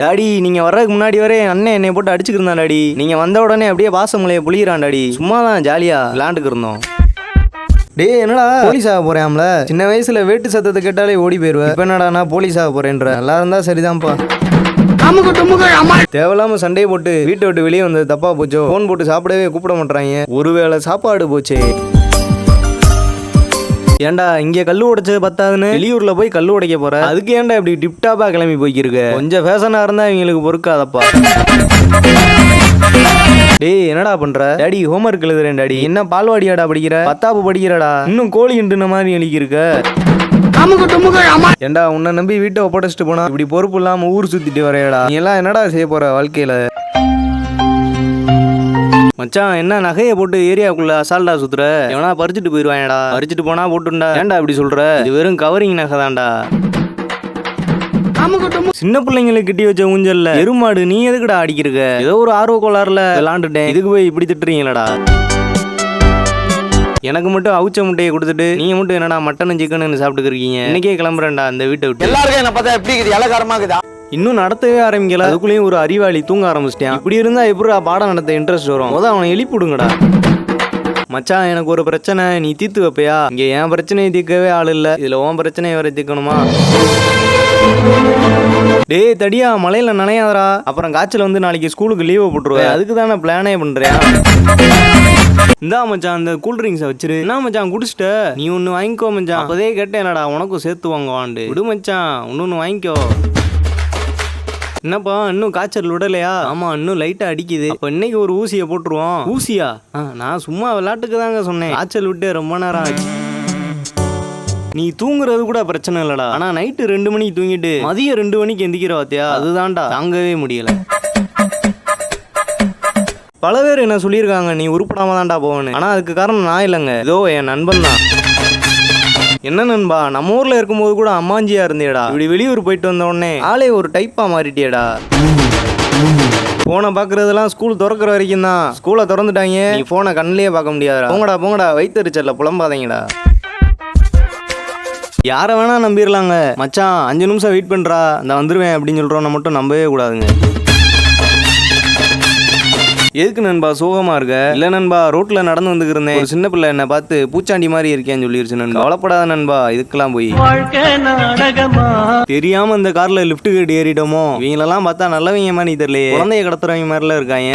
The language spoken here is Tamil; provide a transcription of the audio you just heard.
டாடி நீங்க வர்றதுக்கு முன்னாடி வரை என் அண்ணன் என்னை போட்டு அடிச்சுக்கிருந்தான் டாடி. நீங்க வந்த உடனே அப்படியே பாசமலையை புளிகிறான் டாடி. சும்மா தான் ஜாலியா விளாண்டுக்கு இருந்தோம். டேய் என்னடா? போலீஸ் ஆக போறேன்ல. சின்ன வயசுல வேட்டு சத்தத்தை கேட்டாலே ஓடி போயிருவேன் இப்ப என்னடா நான் போலீஸ் ஆக போறேன்ற? நல்லா இருந்தா சரிதான்ப்பா. தேவையில்லாம சண்டையை போட்டு வீட்டை விட்டு வெளியே வந்தது தப்பா போச்சோ? ஃபோன் போட்டு சாப்பிடவே கூப்பிட மாட்டாங்க ஒருவேளை சாப்பாடு போச்சே? ஏன்டா இங்க கல்லு உடைச்சது பத்தாதுன்னு? வெளியூர்ல போய் கல்லு உடைக்க போற? அதுக்கு ஏன்டா இப்படி டிப்டாப்பா கிளம்பி போய்க்கிருக்க? கொஞ்சம் ஃபேஷனா இருந்தா இவங்களுக்கு பொறுக்காதப்பா. டேய் என்னடா பண்ற? டாடி ஹோம்ஒர்க் எழுதுறேன் டாடி. என்ன பால்வாடியாடா படிக்கிற? பத்தாப்பு படிக்கிறடா. இன்னும் கோழி இண்டுன மாதிரி எழுதியிருக்க. ஏன்டா உன்னை நம்பி வீட்டை ஒப்படைச்சிட்டு போனா? இப்படி பொறுப்பு இல்லாம ஊர் சுத்திட்டு வரையடா. நீ எல்லாம் என்னடா செய்ய போற வாழ்க்கையில? மச்சான் என்ன நகையை போட்டு ஏரியாவுக்குள்ள அசால்டா சுத்துற? எவனா பறிச்சுட்டு போயிருவாங்கடா பறிச்சுட்டு போனா போட்டுண்டா. ஏன்டா இப்படி சொல்ற? இது வெறும் கவரிங் நகை தான்டா. சின்ன பிள்ளைங்களை கிட்டி வச்ச ஊஞ்சல்ல எருமாடு நீ எதுக்குடா அடிக்கிறக்க ஏதோ ஒரு ஆர்வ கோளாறுல விளாண்டுட்டேன். இதுக்கு போய் இப்படி திட்டுறீங்களடா. எனக்கு மட்டும் அவுச்ச முட்டையை கொடுத்துட்டு நீங்க மட்டும் என்னடா மட்டனும் சிக்கனுன்னு சாப்பிட்டுக்கிறீங்க இன்னைக்கே கிளம்புறேன்டா இந்த வீட்டை விட்டு. எல்லாருக்கும் என்ன பார்த்தா எப்படி இருக்குது? இலக்காரமா இருக்குதா? இன்னும் நடத்தவே ஆரம்பிக்கல. அதுக்குள்ளேயும் ஒரு அறிவாளி தூங்க ஆரம்பிச்சிட்டான். இப்படி இருந்தா எப்படிடா பாடம் நடத்த இன்ட்ரெஸ்ட் வரும்? முத அவனை எழுப்பிடுங்கடா மச்சான் எனக்கு ஒரு பிரச்சனை. நீ தீர்த்து வைப்பையா? இங்க என் பிரச்சனையை தீர்க்கவே ஆள் இல்ல. இதுல உன் பிரச்சனையை வரை தீர்க்கணுமா? டேய் தடியா மலையில நனையாதடா. அப்புறம் காய்ச்சல் வந்து நாளைக்கு ஸ்கூலுக்கு லீவை போட்டுருவேன் அதுக்கு தானே பிளானே பண்றேன் இந்தா மச்சான் அந்த கூல் ட்ரிங்க்ஸை வச்சிரு. என்ன மச்சான் குடிச்சிட்ட? நீ ஒன்று வாங்கிக்கோ மச்சான். அப்போதே கேட்டேனடா உனக்கும் சேர்த்து வாங்குவான்டு விடு மச்சான் இன்னொன்று வாங்கிக்கோ. என்னப்பா இன்னும் காய்ச்சல் விடலையா? ஆமா இன்னும் லைட்டா அடிக்குது. அப்ப இன்னைக்கு ஒரு ஊசியை போட்டுருவோம்? ஊசியா? நான் சும்மா விளையாட்டுக்கு தாங்க சொன்னேன். காய்ச்சல் விட்டு ரொம்ப நேரம் ஆச்சு. நீ தூங்குறது கூட பிரச்சனை இல்லடா. ஆனா நைட்டு ரெண்டு மணிக்கு தூங்கிட்டு மதியம் ரெண்டு மணிக்கு எந்திக்கிற பாத்தியா? அதுதான்டா. தாங்கவே முடியல. பல பேர் என்ன சொல்லியிருக்காங்க நீ உருப்படாம தான்டா போவேன்னு. ஆனா அதுக்கு காரணம் நான் இல்லைங்க. இதோ என் நண்பன் தான். என்ன நண்பா நம்ம ஊர்ல இருக்கும்போது கூட அம்மாஞ்சியா இருந்தேடா. இப்படி வெளியூர் போயிட்டு வந்த உடனே ஆளே ஒரு டைப்பா மாறிட்டியடா. போனை பாக்குறதெல்லாம் ஸ்கூல் திறக்கிற வரைக்கும் தான் ஸ்கூலை திறந்துட்டாங்க நீ போனை கண்ணிலேயே பார்க்க முடியாது போங்கடா போங்கடா வைத்தறிச்சல்ல புலம்பாதீங்கடா. யாரை வேணா நம்பிடலாங்க மச்சான் அஞ்சு நிமிஷம் வெயிட் பண்றா. இந்த வந்துருவேன் அப்படின்னு சொல்றவன மட்டும் நம்பவே கூடாதுங்க. எதுக்கு நண்பா சோகமா இருக்க? இல்ல நண்பா ரோட்ல நடந்து வந்துக்கிறேன் ஒரு சின்ன பிள்ளை என்ன பார்த்து பூச்சாண்டி மாதிரி இருக்கேன்னு சொல்லிருச்சு நண்பா. கவலைப்படாத நண்பா இதுக்கெல்லாம் போய். தெரியாம இந்த கார்ல லிஃப்ட் கேட்டு ஏறிட்டோமோ? இவங்களெல்லாம் பார்த்தா நல்லவங்க மாதிரி தெரியலையே. குழந்தைய கடத்துறவங்க மாதிரிலாம் இருக்காங்க.